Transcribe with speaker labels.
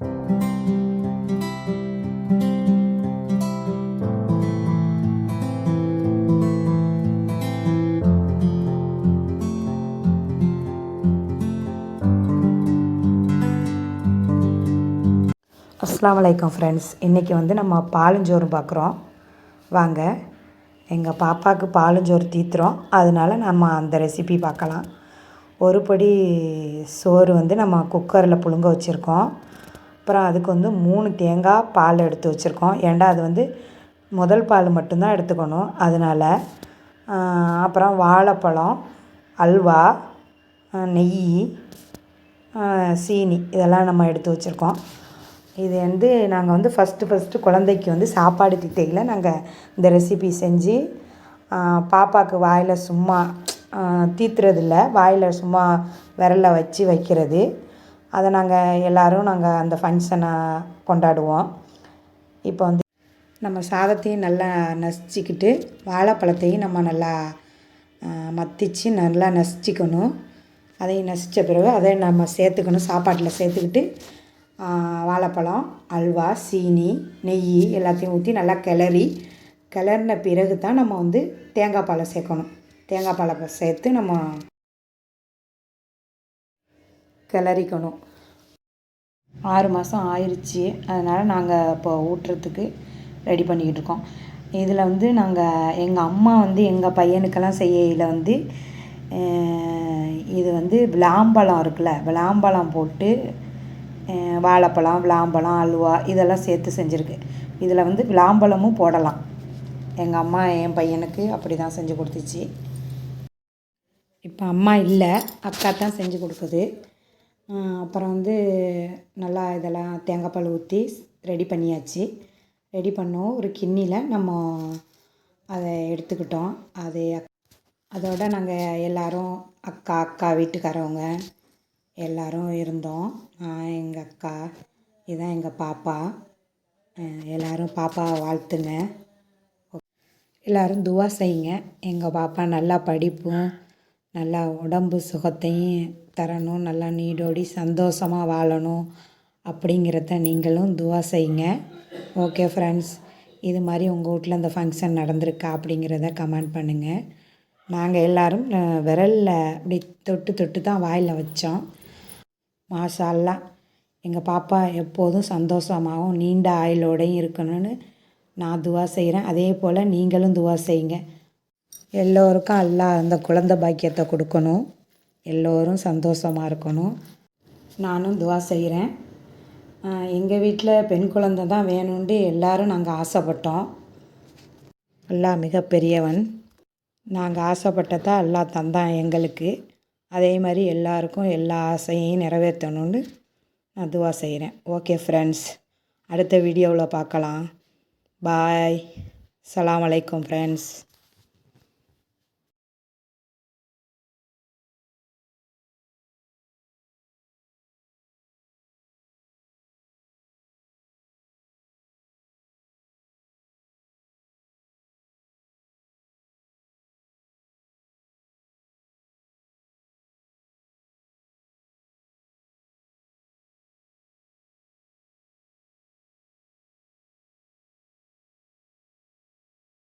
Speaker 1: அஸ்லாம் வலைக்கம் ஃப்ரெண்ட்ஸ் இன்றைக்கி வந்து நம்ம பாலஞ்சோறு பார்க்குறோம். வாங்க எங்கள் பாப்பாவுக்கு பாலஞ்சோறு தீத்துறோம் அதனால நம்ம அந்த ரெசிபி பார்க்கலாம். ஒரு படி சோறு வந்து நம்ம குக்கரில் புழுங்க வச்சுருக்கோம். அப்புறம் அதுக்கு வந்து மூணு தேங்காய் பால் எடுத்து வச்சுருக்கோம். ஏன்டா அது வந்து முதல் பால் மட்டும்தான் எடுத்துக்கணும். அதனால் அப்புறம் வாழைப்பழம் அல்வா நெய் சீனி இதெல்லாம் நம்ம எடுத்து வச்சுருக்கோம். இது வந்து நாங்கள் வந்து ஃபஸ்ட்டு ஃபஸ்ட்டு குழந்தைக்கு வந்து சாப்பாடு திட்டையில் நாங்கள் இந்த ரெசிபி செஞ்சு பாப்பாவுக்கு வாயில் சும்மா தீத்துறதில்ல. வாயில் சும்மா விரல வச்சு வைக்கிறது. அதை நாங்கள் எல்லோரும் நாங்கள் அந்த ஃபங்க்ஷனை கொண்டாடுவோம். இப்போ வந்து நம்ம சாதத்தையும் நல்லா நசிச்சிக்கிட்டு வாழைப்பழத்தையும் நம்ம நல்லா மத்திச்சு நல்லா நசிச்சிக்கணும். அதையும் நசித்த பிறகு அதை நம்ம சேர்த்துக்கணும். சாப்பாட்டில் சேர்த்துக்கிட்டு வாழைப்பழம் அல்வா சீனி நெய் எல்லாத்தையும் ஊற்றி நல்லா கிளறி கிளறின பிறகு தான் நம்ம வந்து தேங்காய் பாலை சேர்க்கணும். தேங்காய் பாலை சேர்த்து நம்ம கிளறிக்கணும். ஆறு மாதம் ஆயிடுச்சு அதனால் நாங்கள் இப்போ ஊட்டுறதுக்கு ரெடி பண்ணிக்கிட்டு இருக்கோம். இதில் வந்து நாங்கள் எங்கள் அம்மா வந்து எங்கள் பையனுக்கெல்லாம் செய்யல வந்து இது வந்து விளாம்பழம் இருக்குல்ல விளாம்பழம் போட்டு வாழைப்பழம் விளாம்பழம் அல்வா இதெல்லாம் சேர்த்து செஞ்சுருக்கு. இதில் வந்து விளாம்பழமும் போடலாம். எங்கள் அம்மா என் பையனுக்கு அப்படி தான் செஞ்சு கொடுத்துச்சு. இப்போ அம்மா இல்லை அக்கா தான் செஞ்சு கொடுக்குது. அப்புறம் வந்து நல்லா இதெல்லாம் தேங்காய் பால் ஊற்றி ரெடி பண்ணியாச்சு. ரெடி பண்ணோம். ஒரு கிண்ணியில் நம்ம அதை எடுத்துக்கிட்டோம். அது அதோட நாங்கள் எல்லோரும் அக்கா அக்கா வீட்டுக்காரவங்க எல்லோரும் இருந்தோம். நான் எங்கள் அக்கா இதுதான் எங்கள் பாப்பா. எல்லோரும் பாப்பா பாப்பாவை வாழ்த்துங்க. எல்லாரும் துவா செய்யுங்க. எங்கள் பாப்பா நல்லா படிப்பும் நல்லா உடம்பு சுகத்தையும் தரணும் நல்லா நீடோடி சந்தோஷமாக வாழணும் அப்படிங்கிறத நீங்களும் துவா செய்யுங்க. ஓகே ஃப்ரெண்ட்ஸ் இது மாதிரி உங்கள் வீட்டில் இந்த ஃபங்க்ஷன் நடந்திருக்கா அப்படிங்கிறத கமெண்ட் பண்ணுங்கள் நாங்கள் எல்லோரும் விரலில் அப்படி தொட்டு தொட்டு தான் வாயில் வச்சோம். மாஷா எங்கள் பாப்பா எப்போதும் சந்தோஷமாகவும் நீண்ட ஆயுளோடையும் இருக்கணும்னு நான் துவா செய்கிறேன் அதே போல் நீங்களும் துவா செய்யுங்க. எல்லோருக்கும் அல்லா அந்த குழந்தை பாக்கியத்தை கொடுக்கணும். எல்லோரும் சந்தோஷமாக இருக்கணும். நானும் துவா செய்கிறேன் எங்கள் வீட்டில் பெண் குழந்தை தான் வேணும்னு எல்லாரும் நாங்கள் ஆசைப்பட்டோம். அல்லா மிகப்பெரியவன். நாங்கள் ஆசைப்பட்டதா அல்லா தந்தான் எங்களுக்கு. அதே மாதிரி எல்லாருக்கும் எல்லா ஆசையும் நிறைவேற்றணும்னு நான் துவா செய்கிறேன் ஓகே ஃப்ரெண்ட்ஸ் அடுத்த வீடியோவில் பார்க்கலாம். பாய் அஸ்ஸலாமு அலைக்கும் ஃப்ரெண்ட்ஸ்